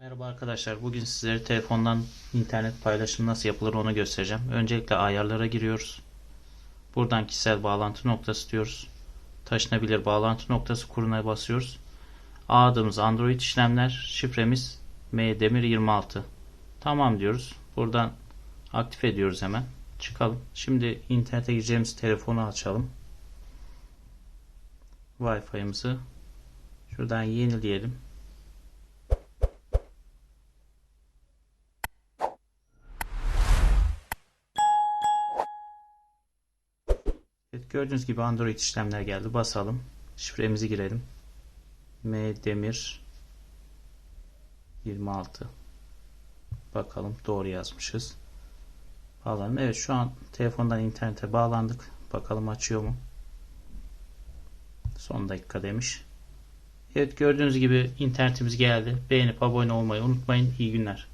Merhaba arkadaşlar. Bugün sizlere telefondan internet paylaşımı nasıl yapılır onu göstereceğim. Öncelikle ayarlara giriyoruz. Buradan kişisel bağlantı noktası diyoruz. Taşınabilir bağlantı noktası kuruna basıyoruz. Adımız Android işlemler. Şifremiz mdemir26. Tamam diyoruz. Buradan aktif ediyoruz hemen. Çıkalım. Şimdi internete gireceğimiz telefonu açalım. Wi-Fi'mizi şuradan yenileyelim. Gördüğünüz gibi Android işlemler geldi. Basalım. Şifremizi girelim. M Demir 26. Bakalım doğru yazmışız. Bağlanalım. Evet şu an telefondan internete bağlandık. Bakalım açıyor mu? Son dakika demiş. Evet gördüğünüz gibi internetimiz geldi. Beğenip abone olmayı unutmayın. İyi günler.